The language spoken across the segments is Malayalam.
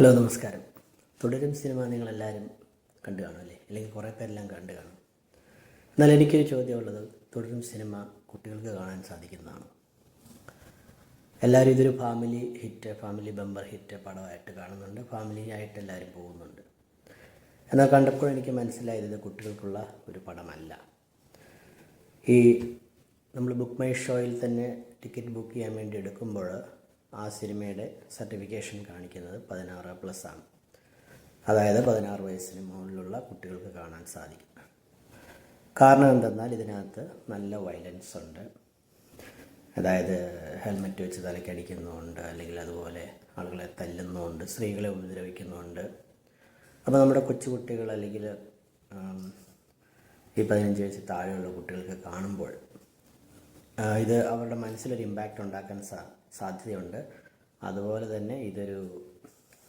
ഹലോ നമസ്കാരം. തുടരും സിനിമ നിങ്ങളെല്ലാവരും കണ്ടു കാണും അല്ലേ? അല്ലെങ്കിൽ കുറേ പേരെല്ലാം കണ്ടു കാണും. എന്നാൽ എനിക്കൊരു ചോദ്യമുള്ളത് തുടരും സിനിമ കുട്ടികൾക്ക് കാണാൻ സാധിക്കുന്നതാണ്? എല്ലാവരും ഇതൊരു family hit family bumper hit പടമായിട്ട് കാണുന്നുണ്ട്. ഫാമിലി ആയിട്ട് എല്ലാവരും പോകുന്നുണ്ട്. എന്നാൽ കണ്ടപ്പോൾ എനിക്ക് മനസ്സിലായത് ഇത് കുട്ടികൾക്കുള്ള ഒരു പടമല്ല. ഈ നമ്മൾ ബുക്ക് മൈ ഷോയിൽ തന്നെ ടിക്കറ്റ് ബുക്ക് ചെയ്യാൻ വേണ്ടി എടുക്കുമ്പോൾ ആ സിനിമയുടെ സർട്ടിഫിക്കേഷൻ കാണിക്കുന്നത് പതിനാറ് പ്ലസ് ആണ്. അതായത് പതിനാറ് വയസ്സിന് മുകളിലുള്ള കുട്ടികൾക്ക് കാണാൻ സാധിക്കും. കാരണം എന്തെന്നാൽ ഇതിനകത്ത് നല്ല വയലൻസ് ഉണ്ട്. അതായത് ഹെൽമെറ്റ് വെച്ച് തലക്കടിക്കുന്നുണ്ട് അല്ലെങ്കിൽ അതുപോലെ ആളുകളെ തല്ലുന്നുണ്ട് സ്ത്രീകളെ ഉപദ്രവിക്കുന്നുണ്ട്. അപ്പോൾ നമ്മുടെ കൊച്ചുകുട്ടികൾ അല്ലെങ്കിൽ ഈ പതിനഞ്ച് വയസ്സിൽ താഴെയുള്ള കുട്ടികൾക്ക് കാണുമ്പോൾ ഇത് അവരുടെ മനസ്സിലൊരു ഇമ്പാക്റ്റ് ഉണ്ടാക്കാൻ സാ സാധ്യതയുണ്ട്. അതുപോലെ തന്നെ ഇതൊരു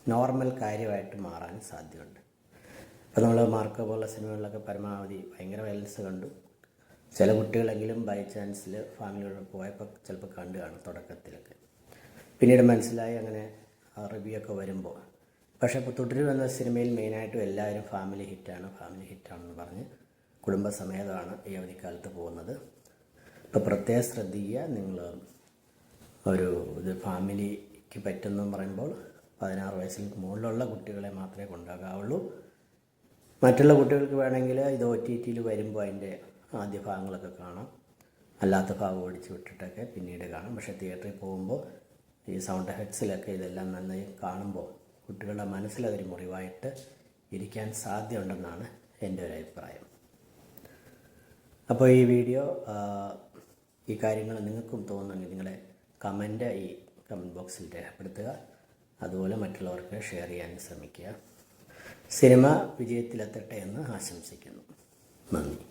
നോർമൽ കാര്യമായിട്ട് മാറാൻ സാധ്യതയുണ്ട്. ഇപ്പോൾ നമ്മൾ മാർക്കോ പോലുള്ള സിനിമകളിലൊക്കെ പരമാവധി ഭയങ്കര വയലൻസ് കണ്ടു. ചില കുട്ടികളെങ്കിലും ബൈ ചാൻസിൽ ഫാമിലിയോട് പോയപ്പോൾ ചിലപ്പോൾ കണ്ടു കാണും തുടക്കത്തിലൊക്കെ. പിന്നീട് മനസ്സിലായി അങ്ങനെ റിവ്യൂ ഒക്കെ വരുമ്പോൾ. പക്ഷേ ഇപ്പോൾ തുടരും എന്ന സിനിമയിൽ മെയിനായിട്ടും എല്ലാവരും ഫാമിലി ഹിറ്റാണ് ഫാമിലി ഹിറ്റാണെന്ന് പറഞ്ഞ് കുടുംബസമേതമാണ് ഈ അവധിക്കാലത്ത് പോകുന്നത്. ഇപ്പോൾ പ്രത്യേകം ശ്രദ്ധിക്കുക. നിങ്ങൾ ഒരു ഇത് ഫാമിലിക്ക് പറ്റുന്നു പറയുമ്പോൾ പതിനാറ് വയസ്സിൽ മുകളിലുള്ള കുട്ടികളെ മാത്രമേ കൊണ്ടാകാവുള്ളൂ മറ്റുള്ള കുട്ടികൾക്ക് വേണമെങ്കിൽ ഇത് ഒ ടി ടിയിൽ വരുമ്പോൾ അതിന്റെ ആദ്യ ഭാഗങ്ങളൊക്കെ കാണാം. അല്ലാത്ത ഭാഗം ഓടിച്ച് വിട്ടിട്ടൊക്കെ പിന്നീട് കാണാം. പക്ഷേ തിയേറ്ററിൽ പോകുമ്പോൾ ഈ സൗണ്ട് ഹെഡ്സിലൊക്കെ ഇതെല്ലാം നന്നായി കാണുമ്പോൾ കുട്ടികളുടെ മനസ്സിലതൊരു മുറിവായിട്ട് ഇരിക്കാൻ സാധ്യതയുണ്ടെന്നാണ് എന്റെ ഒരു അഭിപ്രായം. അപ്പോൾ ഈ വീഡിയോ ഈ കാര്യങ്ങൾ നിങ്ങൾക്കും തോന്നുന്നെങ്കിൽ നിങ്ങളെ ഈ കമന്റ് ബോക്സിൽ രേഖപ്പെടുത്തുക. അതുപോലെ മറ്റുള്ളവർക്ക് ഷെയർ ചെയ്യാൻ ശ്രമിക്കുക. സിനിമ വിജയത്തിലെത്തട്ടെ എന്ന് ആശംസിക്കുന്നു. നന്ദി.